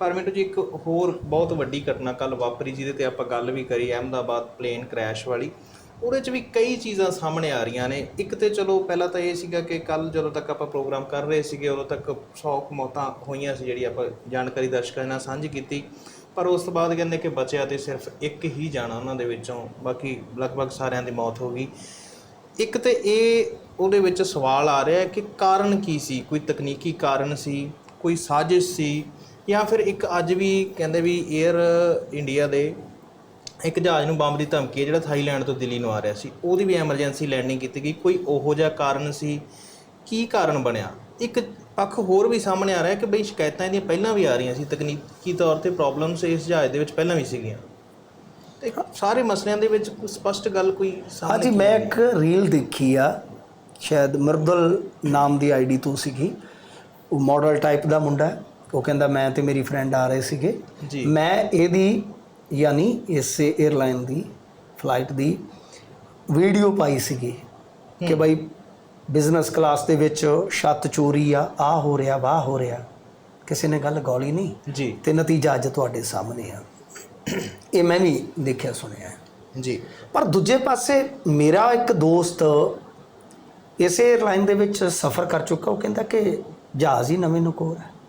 ਪਰ ਮੈਨੂੰ ਜੀ, ਇੱਕ ਹੋਰ ਬਹੁਤ ਵੱਡੀ ਘਟਨਾ ਕੱਲ ਵਾਪਰੀ, ਜਿਹਦੇ ਤੇ ਆਪਾਂ ਗੱਲ ਵੀ ਕਰੀ, ਅਹਿਮਦਾਬਾਦ ਪਲੇਨ ਕ੍ਰੈਸ਼ ਵਾਲੀ। ਉਹਦੇ 'ਚ ਵੀ ਕਈ ਚੀਜ਼ਾਂ ਸਾਹਮਣੇ ਆ ਰਹੀਆਂ ਨੇ। ਇੱਕ ਤੇ ਚਲੋ, ਪਹਿਲਾਂ ਤਾਂ ਇਹ ਸੀਗਾ ਕਿ ਕੱਲ ਜਦੋਂ ਤੱਕ ਆਪਾਂ ਪ੍ਰੋਗਰਾਮ ਕਰ ਰਹੇ ਸੀਗੇ, ਉਦੋਂ ਤੱਕ 100 ਕੁ ਮੌਤਾਂ ਹੋਈਆਂ ਸੀ, ਜਿਹੜੀ ਆਪਾਂ ਜਾਣਕਾਰੀ ਦਰਸ਼ਕਾਂ ਨਾਲ ਸਾਂਝੀ ਕੀਤੀ। ਪਰ ਉਸ ਤੋਂ ਬਾਅਦ ਕਹਿੰਦੇ ਕਿ ਬਚਿਆ ਤੇ ਸਿਰਫ ਇੱਕ ਹੀ ਜਾਣਾ ਉਹਨਾਂ ਦੇ ਵਿੱਚੋਂ, ਬਾਕੀ ਲਗਭਗ ਸਾਰਿਆਂ ਦੀ ਮੌਤ ਹੋ ਗਈ। ਇੱਕ ਤੇ ਇਹ ਉਹਦੇ ਵਿੱਚ ਸਵਾਲ ਆ ਰਿਹਾ ਕਿ ਕਾਰਨ ਕੀ ਸੀ? ਕੋਈ ਤਕਨੀਕੀ ਕਾਰਨ ਸੀ? ਕੋਈ ਸਾਜ਼ਿਸ਼ ਸੀ? ਜਾਂ ਫਿਰ ਇੱਕ ਅੱਜ ਵੀ ਕਹਿੰਦੇ ਵੀ 에ਅਰ ਇੰਡੀਆ ਦੇ ਇੱਕ ਜਹਾਜ਼ ਨੂੰ ਬੰਬ ਦੀ ਧਮਕੀ ਹੈ ਜਿਹੜਾ ਥਾਈਲੈਂਡ ਤੋਂ ਦਿੱਲੀ ਨੂੰ ਆ ਰਿਹਾ ਸੀ। ਉਹਦੀ ਵੀ ਐਮਰਜੈਂਸੀ ਲੈਂਡਿੰਗ ਕੀਤੀ ਗਈ। ਕੋਈ ਉਹੋ ਜਿਹਾ ਕਾਰਨ ਸੀ? ਕੀ ਕਾਰਨ ਬਣਿਆ? ਇੱਕ ਪੱਖ ਹੋਰ ਵੀ ਸਾਹਮਣੇ ਆ ਰਿਹਾ ਕਿ ਬਈ ਸ਼ਿਕਾਇਤਾਂ ਇਹਦੀਆਂ ਪਹਿਲਾਂ ਵੀ ਆ ਰਹੀਆਂ ਸੀ। ਤਕਨੀਕੀ ਤੌਰ ਤੇ ਪ੍ਰੋਬਲਮਸ ਇਸ ਜਹਾਜ਼ ਦੇ ਵਿੱਚ ਪਹਿਲਾਂ ਵੀ ਸੀਗੀਆਂ। ਤੇ ਸਾਰੇ ਮਸਲਿਆਂ ਦੇ ਵਿੱਚ ਕੋਈ ਸਪਸ਼ਟ ਗੱਲ ਕੋਈ ਸਾਹਮਣੇ ਹਾਂਜੀ ਮੈਂ ਇੱਕ ਰੀਲ ਦੇਖੀ ਆ। ਸ਼ਾਇਦ ਮਰਦਲ ਨਾਮ ਦੀ ਆਈਡੀ ਤੋਂ ਸੀਗੀ। ਉਹ ਮਾਡਲ ਟਾਈਪ ਦਾ ਮੁੰਡਾ ਹੈ। ਉਹ ਕਹਿੰਦਾ ਮੈਂ ਤੇ ਮੇਰੀ ਫਰੈਂਡ ਆ ਰਹੇ ਸੀਗੇ। ਜੀ। ਮੈਂ ਇਹਦੀ ਯਾਨੀ ਇਸੇ 에ਅਰਲਾਈਨ ਦੀ ਫਲਾਈਟ ਦੀ ਵੀਡੀਓ ਪਾਈ ਸੀਗੀ ਕਿ ਭਾਈ ਬਿਜ਼ਨਸ ਕਲਾਸ ਦੇ ਵਿੱਚ ਛੱਤ ਚੋਰੀ ਆ ਆ ਹੋ ਰਿਹਾ ਵਾਹ ਹੋ ਰਿਹਾ। ਕਿਸੇ ਨੇ ਗੱਲ ਗੌਲੀ ਨਹੀਂ। ਜੀ। ਤੇ ਨਤੀਜਾ ਅੱਜ ਤੁਹਾਡੇ ਸਾਹਮਣੇ ਆ। ਇਹ ਮੈਂ ਵੀ ਦੇਖਿਆ ਸੁਣਿਆ ਜੀ। ਪਰ ਦੂਜੇ ਪਾਸੇ ਮੇਰਾ ਇੱਕ ਦੋਸਤ ਇਸੇ 에ਅਰਲਾਈਨ ਦੇ ਵਿੱਚ ਸਫ਼ਰ ਕਰ ਚੁੱਕਾ ਉਹ ਕਹਿੰਦਾ ਕਿ ਜਹਾਜ਼ ਹੀ ਨਵੇਂ ਨਕੋਰ ਹੈ।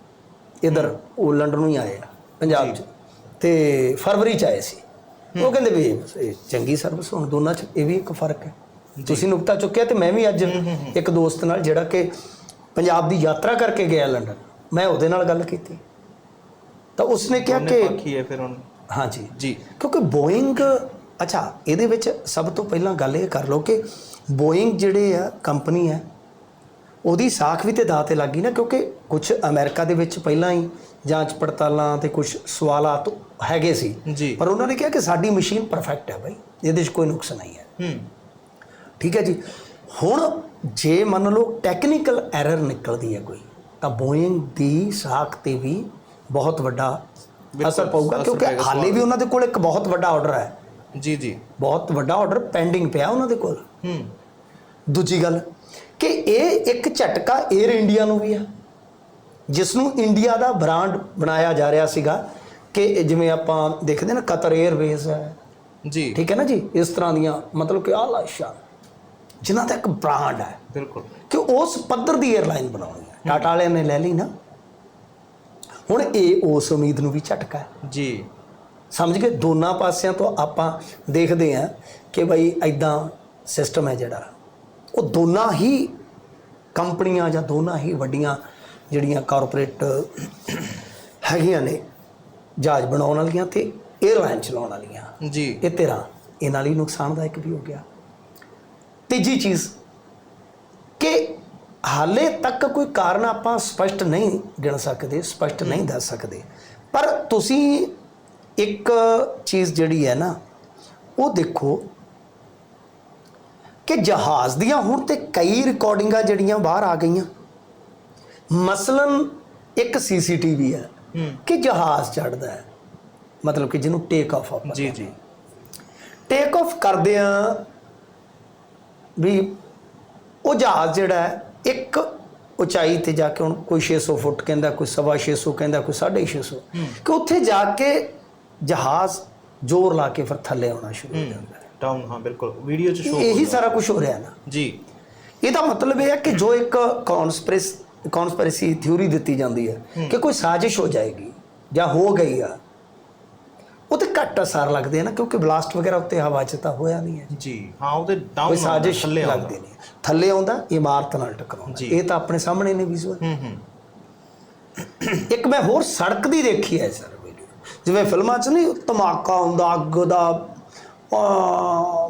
ਇਧਰ ਉਹ ਲੰਡਨ ਨੂੰ ਹੀ ਆਏ ਆ ਪੰਜਾਬ 'ਚ। ਤੇ ਫਰਵਰੀ 'ਚ ਆਏ ਸੀ। ਉਹ ਕਹਿੰਦੇ ਵੀ ਇਹ ਚੰਗੀ ਸਰਵਿਸ ਹੁਣ ਦੋਨਾਂ 'ਚ ਇਹ ਵੀ ਇੱਕ ਫ਼ਰਕ ਹੈ। ਤੁਸੀਂ ਨੁਕਤਾ ਚੁੱਕਿਆ ਤੇ ਮੈਂ ਵੀ ਅੱਜ ਇੱਕ ਦੋਸਤ ਨਾਲ ਜਿਹੜਾ ਕਿ ਪੰਜਾਬ ਦੀ ਯਾਤਰਾ ਕਰਕੇ ਗਿਆ ਲੰਡਨ ਮੈਂ ਉਹਦੇ ਨਾਲ ਗੱਲ ਕੀਤੀ। ਤਾਂ ਉਸਨੇ ਕਿਹਾ ਕਿ ਪੱਖੀ ਹੈ ਫਿਰ ਹੁਣ। ਹਾਂਜੀ ਜੀ। ਕਿਉਂਕਿ ਬੋਇੰਗ ਅੱਛਾ ਇਹਦੇ ਵਿੱਚ ਸਭ ਤੋਂ ਪਹਿਲਾਂ ਗੱਲ ਇਹ ਕਰ ਲਓ ਕਿ ਬੋਇੰਗ ਜਿਹੜੇ ਆ ਕੰਪਨੀ ਹੈ ਉਹਦੀ ਸਾਖ ਵੀ ਤੇ ਦਾਅ ਤੇ ਲੱਗੀ ਨਾ ਕਿਉਂਕਿ ਕੁਝ ਅਮਰੀਕਾ ਦੇ ਵਿੱਚ ਪਹਿਲਾਂ ਹੀ ਜਾਂਚ ਪੜਤਾਲਾਂ ਤੇ ਕੁਝ ਸਵਾਲਾਤ ਹੈਗੇ ਸੀ। ਪਰ ਉਹਨਾਂ ਨੇ ਕਿਹਾ ਕਿ ਸਾਡੀ ਮਸ਼ੀਨ ਪਰਫੈਕਟ ਹੈ ਬਾਈ ਇਹਦੇ 'ਚ ਕੋਈ ਨੁਕਸ ਨਹੀਂ ਹੈ। ਹੂੰ। ਠੀਕ ਹੈ ਜੀ। ਹੁਣ ਜੇ ਮੰਨ ਲਓ ਟੈਕਨੀਕਲ ਐਰਰ ਨਿਕਲਦੀ ਹੈ ਕੋਈ ਤਾਂ ਬੋਇੰਗ ਦੀ ਸਾਖ ਤੇ ਵੀ ਬਹੁਤ ਵੱਡਾ ਅਸਰ ਪਊਗਾ ਕਿਉਂਕਿ ਹਾਲੇ ਵੀ ਉਹਨਾਂ ਦੇ ਕੋਲ ਇੱਕ ਬਹੁਤ ਵੱਡਾ ਆਰਡਰ ਹੈ। ਜੀ ਜੀ। ਬਹੁਤ ਵੱਡਾ ਆਰਡਰ ਪੈਂਡਿੰਗ ਪਿਆ ਉਹਨਾਂ ਦੇ ਕੋਲ। ਹੂੰ। ਦੂਜੀ ਗੱਲ ਕਿ ਇਹ ਇੱਕ ਝਟਕਾ 에ਅਰ ਇੰਡੀਆ ਨੂੰ ਵੀ ਆ। ਜਿਸ ਨੂੰ ਇੰਡੀਆ ਦਾ ਬ੍ਰਾਂਡ ਬਣਾਇਆ ਜਾ ਰਿਹਾ ਸੀਗਾ ਕਿ ਜਿਵੇਂ ਆਪਾਂ ਦੇਖਦੇ ਨਾ ਕਤਰ 에ਅਰਵੇਜ਼ ਹੈ। ਜੀ। ਠੀਕ ਹੈ ਨਾ ਜੀ? ਇਸ ਤਰ੍ਹਾਂ ਦੀਆਂ ਮਤਲਬ ਕਿ ਆਲਾ ਸ਼ਾਨ ਜਿਨ੍ਹਾਂ ਦਾ ਇੱਕ ਬ੍ਰਾਂਡ ਹੈ। ਬਿਲਕੁਲ। ਕਿ ਉਸ ਪੱਧਰ ਦੀ 에ਅਰਲਾਈਨ ਬਣਾਉਣੀ ਹੈ। ਟਾਟਾ ਵਾਲਿਆਂ ਨੇ ਲੈ ਲਈ ਨਾ। ਹੁਣ ਇਹ ਉਸ ਉਮੀਦ ਨੂੰ ਵੀ ਝਟਕਾ ਜੀ। ਸਮਝ ਕੇ ਦੋਨਾਂ ਪਾਸਿਆਂ ਤੋਂ ਆਪਾਂ ਦੇਖਦੇ ਆ ਕਿ ਭਾਈ ਐਦਾਂ ਸਿਸਟਮ ਹੈ ਜਿਹੜਾ। ਉਹ ਦੋਨਾਂ ਹੀ ਕੰਪਨੀਆਂ ਜਾਂ ਦੋਨਾਂ ਹੀ ਵੱਡੀਆਂ ਜਿਹੜੀਆਂ ਕਾਰਪੋਰੇਟ ਹੈਗੀਆਂ ਨੇ ਜਹਾਜ਼ ਬਣਾਉਣ ਵਾਲੀਆਂ ਤੇ 에ਅਰਲਾਈਨ ਚਲਾਉਣ ਵਾਲੀਆਂ। ਜੀ। ਇਹ ਤੇਰਾ। ਇਹ ਨਾਲ ਹੀ ਨੁਕਸਾਨਦਾਇਕ ਵੀ ਹੋ ਗਿਆ। ਤੀਜੀ ਚੀਜ਼ ਕਿ ਹਾਲੇ ਤੱਕ ਕੋਈ ਕਾਰਨ ਆਪਾਂ ਸਪਸ਼ਟ ਨਹੀਂ ਗਿਣ ਸਕਦੇ ਸਪਸ਼ਟ ਨਹੀਂ ਦੱਸ ਸਕਦੇ। ਪਰ ਤੁਸੀਂ ਇੱਕ ਚੀਜ਼ ਜਿਹੜੀ ਹੈ ਨਾ ਉਹ ਦੇਖੋ ਕਿ ਜਹਾਜ਼ ਦੀਆਂ ਹੁਣ ਤੇ ਕਈ ਰਿਕਾਰਡਿੰਗਾਂ ਜਿਹੜੀਆਂ ਬਾਹਰ ਆ ਗਈਆਂ। ਮਸਲਨ ਇੱਕ ਸੀਸੀਟੀਵੀ ਹੈ ਕਿ ਜਹਾਜ਼ ਚੜਦਾ ਹੈ। ਮਤਲਬ ਕਿ ਜਿਹਨੂੰ ਟੇਕ ਆਫ ਆਪਾਂ ਜੀ ਜੀ। ਟੇਕ ਆਫ ਕਰਦੇ ਆ ਵੀ ਉਹ ਜਹਾਜ਼ ਜਿਹੜਾ ਇੱਕ ਉਚਾਈ ਤੇ ਜਾ ਕੇ ਹੁਣ ਕੋਈ 600 ਫੁੱਟ ਕਹਿੰਦਾ ਕੋਈ ਸਵਾ 600 ਕਹਿੰਦਾ ਕੋਈ 650 ਕਿ ਉੱਥੇ ਜਾ ਕੇ ਜਹਾਜ਼ ਜ਼ੋਰ ਲਾ ਕੇ ਫਿਰ ਥੱਲੇ ਆਉਣਾ ਸ਼ੁਰੂ ਹੋ ਜਾਂਦਾ ਡਾਊਨ ਹਾਂ ਬਿਲਕੁਲ। ਵੀਡੀਓ ਚ ਸ਼ੋ ਇਹੀ ਸਾਰਾ ਕੁਝ ਹੋ ਰਿਹਾ ਨਾ। ਜੀ। ਇਹਦਾ ਮਤਲਬ ਇਹ ਹੈ ਕਿ ਜੋ ਇੱਕ ਕਨਸਪੀਰੇਸ ਕਨਸਪੀਰੇਸੀ ਥਿਊਰੀ ਦਿੱਤੀ ਜਾਂਦੀ ਹੈ ਕਿ ਕੋਈ ਸਾਜ਼ਿਸ਼ ਹੋ ਜਾਏਗੀ ਜਾਂ ਹੋ ਗਈ ਆ ਉਹ ਤੇ ਘੱਟ ਅਸਰ ਲੱਗਦੇ ਆ ਨਾ ਕਿਉਂਕਿ ਬਲਾਸਟ ਵਗੈਰਾ ਉੱਤੇ ਹਵਾ 'ਚ ਤਾਂ ਹੋਇਆ ਨਹੀਂ ਹੈ। ਜੀ ਹਾਂ ਉਹ ਤੇ ਕੋਈ ਡਾਊਨ ਸਾਜ਼ਿਸ਼ ਥੱਲੇ ਲੱਗਦੀ ਨਹੀਂ। ਥੱਲੇ ਆਉਂਦਾ ਇਮਾਰਤ ਨਾਲ ਟਕਰਾਉਂਦਾ। ਇਹ ਤਾਂ ਆਪਣੇ ਸਾਹਮਣੇ ਨੇ ਵਿਜ਼ੂਅਲ ਹੂੰ ਹੂੰ। ਇੱਕ ਮੈਂ ਹੋਰ ਸੜਕ ਦੀ ਦੇਖੀ ਹੈ ਸਰ ਵੀਡੀਓ ਜਿਵੇਂ ਫਿਲਮਾਂ 'ਚ ਨਹੀਂ ਧਮਾਕਾ ਹੁੰਦਾ ਅੱਗ ਦਾ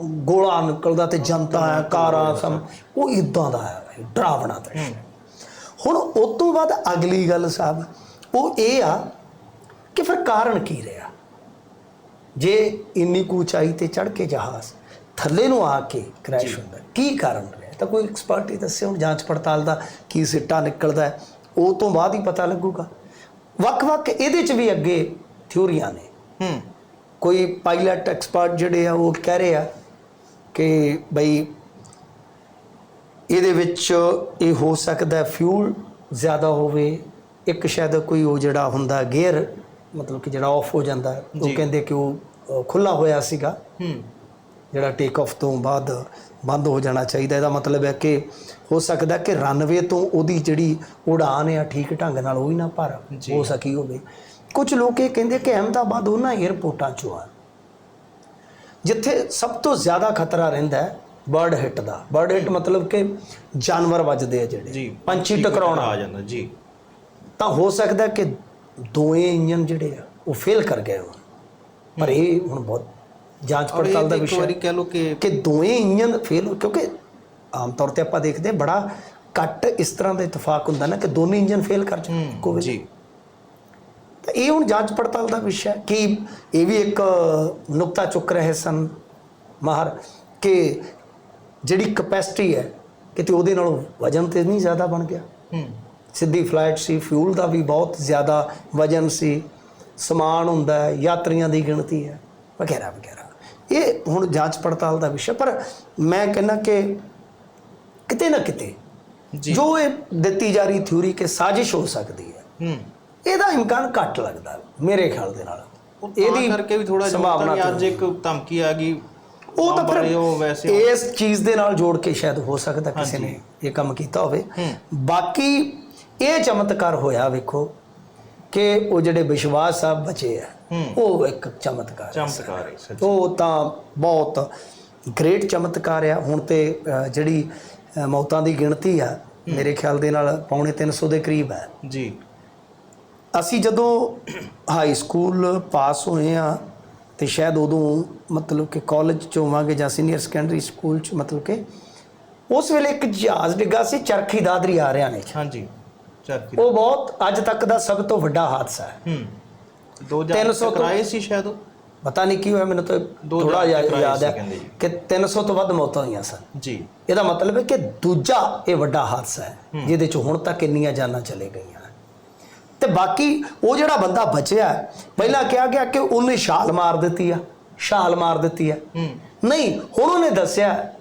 ਗੋਲਾ ਨਿਕਲਦਾ ਤੇ ਜਨਤਾ ਹੈ ਕਾਰਾਂ ਸਮ ਉਹ ਇਦਾਂ ਦਾ ਹੈ ਡਰਾਵਣਾ ਦ੍ਰਿਸ਼ ਹੁਣ ਉਸ ਤੋਂ ਬਾਅਦ ਅਗਲੀ ਗੱਲ ਸਾਹਿਬ ਉਹ ਇਹ ਆ ਕਿ ਫਿਰ ਕਾਰਨ ਕੀ ਰਿਹਾ? ਜੇ ਇੰਨੀ ਕੁ ਉਚਾਈ ਤੇ ਚੜ ਕੇ ਜਹਾਜ਼ ਥੱਲੇ ਨੂੰ ਆ ਕੇ ਕ੍ਰੈਸ਼ ਹੁੰਦਾ ਕੀ ਕਾਰਨ ਰਿਹਾ? ਤਾਂ ਕੋਈ ਐਕਸਪਰਟ ਹੀ ਦੱਸੇ ਹੁਣ ਜਾਂਚ ਪੜਤਾਲ ਦਾ ਕੀ ਸਿੱਟਾ ਨਿਕਲਦਾ ਹੈ ਉਹ ਤੋਂ ਬਾਅਦ ਹੀ ਪਤਾ ਲੱਗੂਗਾ। ਵੱਖ-ਵੱਖ ਇਹਦੇ ਚ ਵੀ ਅੱਗੇ ਥਿਊਰੀਆਂ ਨੇ। ਹੂੰ। ਕੋਈ ਪਾਇਲਟ ਐਕਸਪਰਟ ਜਿਹੜੇ ਆ ਉਹ ਕਹਿ ਰਹੇ ਆ ਕਿ ਬਈ ਇਹਦੇ ਵਿੱਚ ਇਹ ਹੋ ਸਕਦਾ ਫਿਊਲ ਜ਼ਿਆਦਾ ਹੋਵੇ ਇੱਕ ਸ਼ਾਇਦ ਕੋਈ ਉਹ ਜਿਹੜਾ ਹੁੰਦਾ ਗੇਅਰ ਮਤਲਬ ਕਿ ਜਿਹੜਾ ਆਫ ਹੋ ਜਾਂਦਾ ਉਹ। ਕਹਿੰਦੇ ਕਿ ਉਹ ਖੁੱਲਾ ਹੋਇਆ ਸੀਗਾ ਹੂੰ ਜਿਹੜਾ ਟੇਕ ਆਫ ਤੋਂ ਬਾਅਦ ਬੰਦ ਹੋ ਜਾਣਾ ਚਾਹੀਦਾ। ਇਹਦਾ ਮਤਲਬ ਹੈ ਕਿ ਹੋ ਸਕਦਾ ਕਿ ਰਨਵੇ ਤੋਂ ਉਹਦੀ ਜਿਹੜੀ ਉਡਾਨ ਆ ਠੀਕ ਢੰਗ ਨਾਲ ਉਹ ਵੀ ਨਾ ਭਰ। ਹੋ ਸਕੀ ਹੋਵੇ। ਕੁਝ ਲੋਕ ਇਹ ਕਹਿੰਦੇ ਕਿ ਅਹਿਮਦਾਬਾਦ ਉਹਨਾਂ 에ਅਰਪੋਰਟਾਂ ਚੋਂ ਆ। ਜਿੱਥੇ ਸਭ ਤੋਂ ਜ਼ਿਆਦਾ ਖਤਰਾ ਰਹਿੰਦਾ ਹੈ ਬਰਡ ਹਿੱਟ ਦਾ। ਬਰਡ ਹਿੱਟ ਮਤਲਬ ਕਿ ਜਾਨਵਰ ਵੱਜਦੇ ਆ ਜਿਹੜੇ। ਜੀ ਪੰਛੀ ਟਕਰਾਉਣਾ ਆ ਜਾਂਦਾ ਜੀ। ਤਾਂ ਹੋ ਸਕਦਾ ਕਿ ਦੋਵੇਂ ਇੰਜਨ ਜਿਹੜੇ ਆ ਉਹ ਫੇਲ ਕਰ ਗਏ ਹੋਣ। ਪਰ ਇਹ ਹੁਣ ਬਹੁਤ ਜਾਂਚ ਪੜਤਾਲ ਦਾ ਵਿਸ਼ਾ ਵਾਰੀ ਕਹਿ ਲਓ ਕਿ ਕਿ ਦੋਵੇਂ ਇੰਜਨ ਫੇਲ ਕਿਉਂਕਿ ਆਮ ਤੌਰ ਤੇ ਆਪਾਂ ਦੇਖਦੇ ਹਾਂ ਬੜਾ ਘੱਟ ਇਸ ਤਰ੍ਹਾਂ ਦਾ ਇਤਫਾਕ ਹੁੰਦਾ ਨਾ ਕਿ ਦੋਨੇ ਇੰਜਨ ਫੇਲ ਕਰ ਜਾਣ ਹੂੰ, ਜੀ। ਤਾਂ ਇਹ ਹੁਣ ਜਾਂਚ ਪੜਤਾਲ ਦਾ ਵਿਸ਼ਾ ਹੈ ਕਿ ਇਹ ਵੀ ਇੱਕ ਨੁਕਤਾ ਚੁੱਕ ਰਹੇ ਸਨ ਮਾਹਰ ਕਿ ਜਿਹੜੀ ਕਪੈਸਿਟੀ ਹੈ ਕਿਤੇ ਉਹਦੇ ਨਾਲੋਂ ਵਜਨ ਤੇ ਨਹੀਂ ਜ਼ਿਆਦਾ ਬਣ ਗਿਆ। ਹੂੰ। ਸਿੱਧੀ ਫਲਾਈਟ ਸੀ ਫਿਊਲ ਦਾ ਵੀ ਬਹੁਤ ਜ਼ਿਆਦਾ ਵਜਨ ਸੀ ਸਮਾਨ ਹੁੰਦਾ ਹੈ ਯਾਤਰੀਆਂ ਦੀ ਗਿਣਤੀ ਹੈ ਵਗੈਰਾ ਵਗੈਰਾ। ਇਹ ਹੁਣ ਜਾਂਚ ਪੜਤਾਲ ਦਾ ਵਿਸ਼ਾ ਪਰ ਮੈਂ ਕਹਿੰਦਾ ਕਿ ਕਿਤੇ ਨਾ ਕਿਤੇ ਜੀ। ਜੋ ਇਹ ਦਿੱਤੀ ਜਾ ਰਹੀ ਥਿਊਰੀ ਕਿ ਸਾਜ਼ਿਸ਼ ਹੋ ਸਕਦੀ ਹੈ ਹੂੰ। ਇਹਦਾ ਇਮਕਾਨ ਘੱਟ ਲੱਗਦਾ ਮੇਰੇ ਖਿਆਲ ਦੇ ਨਾਲ। ਇਹਦੀ ਕਰਕੇ ਵੀ ਥੋੜਾ ਸੰਭਾਵਨਾ ਜਿਹਾ ਅੱਜ ਇੱਕ ਧਮਕੀ ਆ ਗਈ ਉਹ ਤਾਂ ਫਿਰ ਇਸ ਚੀਜ਼ ਦੇ ਨਾਲ ਜੋੜ ਕੇ ਸ਼ਾਇਦ ਹੋ ਸਕਦਾ ਕਿਸੇ ਨੇ ਇਹ ਕੰਮ ਕੀਤਾ ਹੋਵੇ। ਬਾਕੀ ਇਹ ਚਮਤਕਾਰ ਹੋਇਆ ਵੇਖੋ ਕਿ ਉਹ ਜਿਹੜੇ ਵਿਸ਼ਵਾਸ ਆ ਬਚੇ ਆ। ਉਹ ਇੱਕ ਚਮਤਕਾਰ ਹੈ। ਚਮਤਕਾਰ ਹੈ ਸੱਚੀ। ਉਹ ਤਾਂ ਬਹੁਤ ਗ੍ਰੇਟ ਚਮਤਕਾਰ ਆ। ਹੁਣ ਤੇ ਅ, ਜਿਹੜੀ ਅ, ਮੌਤਾਂ ਦੀ ਗਿਣਤੀ ਆ ਮੇਰੇ ਖਿਆਲ ਦੇ ਨਾਲ ਪੌਣੇ 300 ਦੇ ਕਰੀਬ ਹੈ। ਜੀ। ਅਸੀਂ ਜਦੋਂ ਹਾਈ ਸਕੂਲ ਪਾਸ ਹੋਏ ਆ ਤੇ ਸ਼ਾਇਦ ਉਦੋਂ ਮਤਲਬ ਕਿ ਕਾਲਜ ਚ ਹੋਵਾਂਗੇ ਜਾਂ ਸੀਨੀਅਰ ਸੈਕੰਡਰੀ ਸਕੂਲ ਚ ਮਤਲਬ ਕਿ ਉਸ ਵੇਲੇ ਇੱਕ ਜਹਾਜ਼ ਡਿੱਗਾ ਸੀ ਚਰਖੀ ਦਾਦਰੀ ਆ ਰਿਆ ਨੇ ਹਾਂਜੀ ਚਰਖੀ ਉਹ ਬਹੁਤ ਅੱਜ ਤੱਕ ਦਾ ਸਭ ਤੋਂ ਵੱਡਾ ਹਾਦਸਾ ਹੈ। ਹੂੰ। 300 ਜਾਂ ਤੋਂ- ਟਕਰਾਏ ਸੀ ਸ਼ਾਇਦ ਪਤਾ ਨਹੀਂ ਕੀ ਹੋਇਆ ਮੈਨੂੰ ਤਾਂ ਦੋ ਥੋੜਾ ਯਾਦ ਹੈ। ਕਿ 300 ਤੋਂ ਵੱਧ ਮੌਤਾਂ ਹੋਈਆਂ ਸਨ। ਜੀ। ਇਹਦਾ ਮਤਲਬ ਹੈ ਕਿ ਦੂਜਾ ਇਹ ਵੱਡਾ ਹਾਦਸਾ ਹੈ ਜਿਹਦੇ ਚ ਹੁਣ ਤੱਕ ਇੰਨੀਆਂ ਜਾਨਾਂ ਚਲੇ ਗਈਆਂ ਤੇ ਬਾਕੀ ਉਹ ਜਿਹੜਾ ਬੰਦਾ ਬਚਿਆ ਪਹਿਲਾਂ ਕਿਹਾ ਗਿਆ ਕਿ ਉਹਨੇ ਛਾਲ ਮਾਰ ਦਿੱਤੀ ਆ ਛਾਲ ਮਾਰ ਦਿੱਤੀ ਆ। ਨਹੀਂ ਹੁਣ ਉਹਨੇ ਦੱਸਿਆ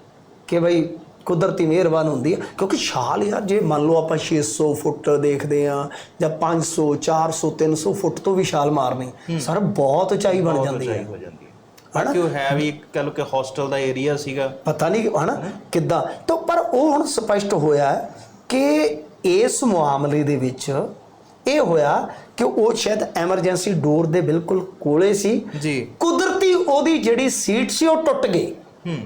ਕਿ ਬਈ ਕੁਦਰਤੀ ਮਿਹਰਬਾਨ ਹੁੰਦੀ ਹੈ ਕਿਉਂਕਿ ਛਾਲ ਯਾਰ ਜੇ ਮੰਨ ਲਓ ਆਪਾਂ 600 ਫੁੱਟ ਦੇਖਦੇ ਆ ਜਾਂ 500 400 300 ਫੁੱਟ ਤੋਂ ਵੀ ਛਾਲ ਮਾਰਨੀ ਸਰ ਬਹੁਤ ਉਚਾਈ ਬਣ ਜਾਂਦੀ ਹੈ ਉਚਾਈ ਹੋ ਜਾਂਦੀ ਹੈ ਵੀ ਕਹਿ ਲਓ ਕਿ ਹੌਸਟਲ ਦਾ ਏਰੀਆ ਸੀਗਾ। ਪਤਾ ਨਹੀਂ ਹਨਾ? ਕਿੱਦਾਂ? ਤਾਂ ਪਰ ਉਹ ਹੁਣ ਸਪਸ਼ਟ ਹੋਇਆ ਕਿ ਇਸ ਮਾਮਲੇ ਦੇ ਵਿੱਚ ਇਹ ਹੋਇਆ ਕਿ ਉਹ ਸ਼ਾਇਦ ਐਮਰਜੈਂਸੀ ਡੋਰ ਦੇ ਬਿਲਕੁਲ ਕੋਲੇ ਸੀ। ਜੀ। ਕੁਦਰਤੀ ਉਹਦੀ ਜਿਹੜੀ ਸੀਟ ਸੀ ਉਹ ਟੁੱਟ ਗਈ। ਹੂੰ।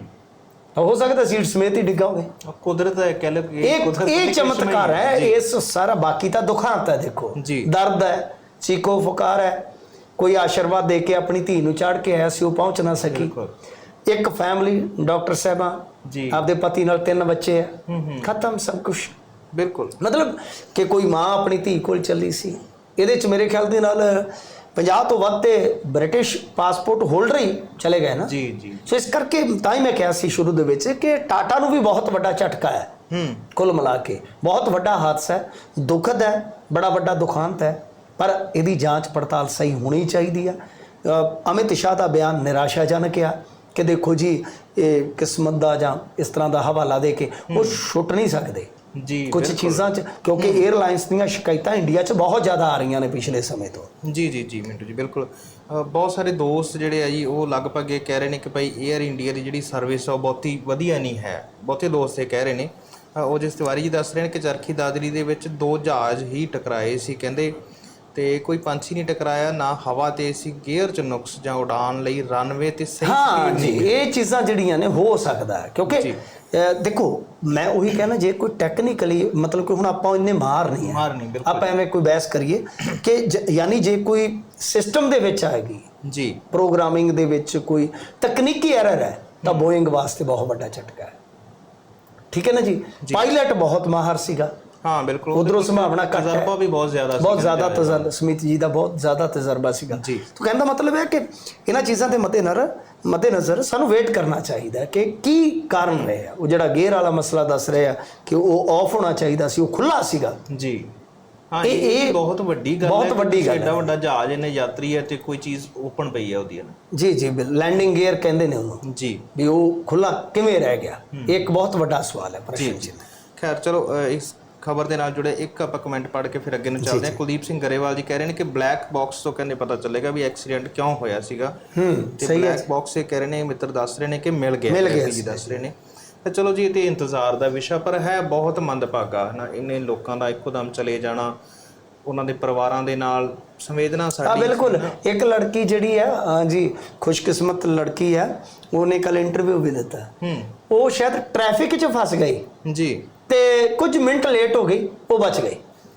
ਹੋ ਸਕਦਾ ਸੀਟ ਸਮੇਤ ਹੀ ਡਿੱਗਾ ਹੋਵੇ ਕੁਦਰਤ ਹੈ ਕਹਿ ਲਓ ਕਿ ਇਹ ਇਹ ਚਮਤਕਾਰ ਹੈ ਇਸ ਸਾਰਾ ਬਾਕੀ ਤਾਂ ਦੁਖਾਂਤ ਹੈ ਦੇਖੋ। ਦਰਦ ਹੈ ਚੀਕੋ ਫੁਕਾਰ ਹੈ ਕੋਈ ਆਸ਼ੀਰਵਾਦ ਦੇ ਕੇ ਆਪਣੀ ਧੀ ਨੂੰ ਚਾੜ ਕੇ ਆਇਆ ਸੀ ਉਹ ਪਹੁੰਚ ਨਾ ਸਕੀ। ਇੱਕ ਫੈਮਿਲੀ ਡਾਕਟਰ ਸਾਹਿਬਾਂ ਜੀ। ਆਪਦੇ ਪਤੀ ਨਾਲ ਤਿੰਨ ਬੱਚੇ ਆ। ਖਤਮ ਸਭ ਕੁਝ ਬਿਲਕੁਲ। ਮਤਲਬ ਕਿ ਕੋਈ ਮਾਂ ਆਪਣੀ ਧੀ ਕੋਲ ਚੱਲੀ ਸੀ। ਇਹਦੇ ਚ ਮੇਰੇ ਖਿਆਲ ਦੇ ਨਾਲ 50 ਤੋਂ ਵੱਧ ਤੇ ਬ੍ਰਿਟਿਸ਼ ਪਾਸਪੋਰਟ ਹੋਲਡਰ ਹੀ ਚਲੇ ਗਏ ਨਾ। ਜੀ ਜੀ। ਸੋ ਇਸ ਕਰਕੇ ਤਾਂ ਹੀ ਮੈਂ ਕਿਹਾ ਸੀ ਸ਼ੁਰੂ ਦੇ ਵਿੱਚ ਕਿ ਟਾਟਾ ਨੂੰ ਵੀ ਬਹੁਤ ਵੱਡਾ ਝਟਕਾ ਹੈ। ਹੂੰ। ਕੁੱਲ ਮਿਲਾ ਕੇ। ਬਹੁਤ ਵੱਡਾ ਹਾਦਸਾ ਹੈ। ਦੁਖਦ ਹੈ ਬੜਾ ਵੱਡਾ ਦੁਖਾਂਤ ਹੈ। ਪਰ ਇਹਦੀ ਜਾਂਚ ਪੜਤਾਲ ਸਹੀ ਹੋਣੀ ਚਾਹੀਦੀ ਆ। ਅਮਿਤ ਸ਼ਾਹ ਦਾ ਬਿਆਨ ਨਿਰਾਸ਼ਾਜਨਕ ਆ ਕਿ ਦੇਖੋ ਜੀ ਇਹ ਕਿਸਮਤ ਦਾ ਜਾਂ ਇਸ ਤਰ੍ਹਾਂ ਦਾ ਹਵਾਲਾ ਦੇ ਕੇ ਉਹ ਛੁੱਟ ਨਹੀਂ ਸਕਦੇ। ਜੀ ਕੁਝ। ਚੀਜ਼ਾਂ 'ਚ ਕਿਉਂਕਿ 에ਅਰਲਾਈਨਸ ਦੀਆਂ ਸ਼ਿਕਾਇਤਾਂ ਇੰਡੀਆ 'ਚ ਬਹੁਤ ਜ਼ਿਆਦਾ ਆ ਰਹੀਆਂ ਨੇ ਪਿਛਲੇ ਸਮੇਂ ਤੋਂ। ਜੀ ਜੀ ਜੀ ਮਿੰਟੂ ਜੀ ਬਿਲਕੁਲ। ਬਹੁਤ ਸਾਰੇ ਦੋਸਤ ਜਿਹੜੇ ਆ ਜੀ ਉਹ ਲਗਭਗ ਇਹ ਕਹਿ ਰਹੇ ਨੇ ਕਿ ਭਾਈ 에ਅਰ ਇੰਡੀਆ ਦੀ ਜਿਹੜੀ ਸਰਵਿਸ ਆ ਉਹ ਬਹੁਤੀ ਵਧੀਆ ਨਹੀਂ ਹੈ। ਬਹੁਤੇ ਦੋਸਤ ਇਹ ਕਹਿ ਰਹੇ ਨੇ। ਉਹ ਜਿਸ ਤਿਵਾਰੀ ਜੀ ਦੱਸ ਰਹੇ ਨੇ ਕਿ ਚਰਖੀ ਦਾਦਰੀ ਦੇ ਵਿੱਚ ਦੋ ਜਹਾਜ਼ ਹੀ ਟਕਰਾਏ ਸੀ ਕਹਿੰਦੇ ਤੇ ਕੋਈ ਪੰਛੀ ਨਹੀਂ ਟਕਰਾਇਆ ਨਾ ਹਵਾ ਤੇ ਸੀ ਗੇਅਰ ਚ ਨੁਕਸ ਜਾਂ ਉਡਾਨ ਲਈ ਰਨਵੇ ਤੇ ਸਹੀ ਹਾਂ speed ਜੀ ਇਹ ਚੀਜ਼ਾਂ ਜਿਹੜੀਆਂ ਨੇ ਹੋ ਸਕਦਾ ਹੈ। ਕਿਉਂਕਿ। ਅ, ਦੇਖੋ ਮੈਂ ਉਹੀ ਕਹਿਣਾ ਜੇ ਕੋਈ ਟੈਕਨੀਕਲੀ ਮਤਲਬ ਕਿ ਹੁਣ ਆਪਾਂ ਇੰਨੇ ਮਾਰ ਨਹੀਂ ਹੈ। ਮਾਰ ਨਹੀਂ ਬਿਲਕੁਲ। ਆਪਾਂ ਐਵੇਂ ਕੋਈ ਬਹਿਸ ਕਰੀਏ ਕਿ ਜ- ਯਾਨੀ ਜੇ ਕੋਈ ਸਿਸਟਮ ਦੇ ਵਿੱਚ ਆਏਗੀ ਜੀ। ਪ੍ਰੋਗਰਾਮਿੰਗ ਦੇ ਵਿੱਚ ਕੋਈ ਤਕਨੀਕੀ ਐਰਰ ਹੈ ਤਾਂ ਬੋਇੰਗ ਵਾਸਤੇ ਬਹੁਤ ਵੱਡਾ ਝਟਕਾ ਹੈ। ਠੀਕ ਹੈ ਨਾ ਜੀ? ਪਾਇਲਟ ਬਹੁਤ ਮਾਹਰ ਸੀਗਾ। ਹਾਂ ਬਿਲਕੁਲ। ਉਧਰੋਂ ਸੰਭਾਵਨਾ ਘੱਟ ਹੈ। ਤਜਰਬਾ ਵੀ ਬਹੁਤ ਜ਼ਿਆਦਾ ਸੀ ਬਹੁਤ ਜ਼ਿਆਦਾ ਤਜਰਬਾ ਸਮਿਤ ਜੀ ਦਾ ਬਹੁਤ ਜ਼ਿਆਦਾ ਤਜਰਬਾ ਸੀਗਾ। ਜੀ। ਤਾਂ ਕਹਿੰਦਾ ਮਤਲਬ ਹੈ ਕਿ ਇਹਨਾਂ ਚੀਜ਼ਾਂ ਦੇ ਮੱਦੇਨਜ਼ਰ ਮੱਦੇਨਜ਼ਰ ਸਾਨੂੰ ਵੇਟ ਕਰਨਾ ਚਾਹੀਦਾ ਕਿ ਕੀ ਕਾਰਨ ਰਹੇ ਆ ਉਹ ਜਿਹੜਾ ਗੇਅਰ ਵਾਲਾ ਮਸਲਾ ਦੱਸ ਰਹੇ ਆ ਕਿ ਉਹ ਆਫ ਹੋਣਾ ਚਾਹੀਦਾ ਸੀ ਉਹ ਖੁੱਲਾ ਸੀਗਾ। ਜੀ। ਹਾਂ ਇਹ- ਇਹ ਬਹੁਤ ਵੱਡੀ ਗੱਲ ਬਹੁਤ ਹੈ ਕਿ ਵੱਡੀ ਗੱਲ ਐਡਾ ਹੈ। ਵੱਡਾ ਜਹਾਜ਼ ਇਹਨੇ ਯਾਤਰੀ ਹੈ ਤੇ ਕੋਈ ਚੀਜ਼ ਓਪਨ ਪਈ ਹੈ ਉਹਦੀ ਨਾ ਜੀ ਜੀ ਲੈਂਡਿੰਗ ਗੇਅਰ ਕਹਿੰਦੇ ਨੇ ਉਹਨੂੰ। ਜੀ। ਵੀ ਉਹ ਖੁੱਲਾ ਕਿਵੇਂ ਰਹਿ ਗਿਆ? ਇਹ ਇੱਕ ਬਹੁਤ ਵੱਡਾ ਸਵਾਲ ਹੈ ਪ੍ਰਸ਼ਨ ਚਿੰਨ੍ਹ। ਖੈਰ ਚਲੋ ਇਸ ਖਬਰ ਦੇ ਨਾਲ ਜੁੜੇ ਇੱਕ ਆਪਾਂ ਕਮੈਂਟ ਪੜ੍ਹ ਕੇ ਫਿਰ ਅੱਗੇ ਨੂੰ ਚੱਲਦੇ ਹਾਂ। ਕੁਲਦੀਪ ਸਿੰਘ ਗਰੇਵਾਲ ਜੀ ਕਹਿ ਰਹੇ ਨੇ ਕਿ ਬਲੈਕ ਬਾਕਸ ਤੋਂ ਕਹਿੰਦੇ ਪਤਾ ਚੱਲੇਗਾ ਵੀ ਐਕਸੀਡੈਂਟ ਕਿਉਂ ਹੋਇਆ ਸੀਗਾ। ਹੂੰ ਤੇ ਬਲੈਕ ਬਾਕਸ ਇਹ ਕਹਿ ਰਹੇ ਨੇ ਮਿੱਤਰ ਦੱਸ ਰਹੇ ਨੇ ਕਿ ਮਿਲ ਗਿਆ ਮਿਲ ਗਿਆ ਜੀ ਦੱਸ ਰਹੇ ਨੇ। ਤਾਂ ਚਲੋ ਜੀ ਇਹ ਤੇ ਇੰਤਜ਼ਾਰ ਦਾ ਵਿਸ਼ਾ ਪਰ ਹੈ ਬਹੁਤ ਮੰਦਭਾਗਾ ਹੈ ਨਾ? ਇੰਨੇ ਲੋਕਾਂ ਦਾ ਇੱਕੋਦਮ ਚਲੇ ਜਾਣਾ ਉਹਨਾਂ ਦੇ ਪਰਿਵਾਰਾਂ ਦੇ ਨਾਲ ਸੰਵੇਦਨਾ ਆ ਸਾਡੀ ਬਿਲਕੁਲ। ਇੱਕ ਲੜਕੀ ਜਿਹੜੀ ਹੈ ਹਾਂ ਜੀ ਖੁਸ਼ਕਿਸਮਤ ਲੜਕੀ ਹੈ ਉਹਨੇ ਕੱਲ ਇੰਟਰਵਿਊ ਵੀ ਦਿੱਤਾ। ਹੂੰ। ਉਹ ਸ਼ਾਇਦ ਟ੍ਰੈਫਿਕ 'ਚ ਫਸ ਗਈ। ਜੀ। ਤੇ ਕੁਝ ਮਿੰਟ ਲੇਟ ਹੋ ਗਈ ਉਹ ਬਚ ਗਏ।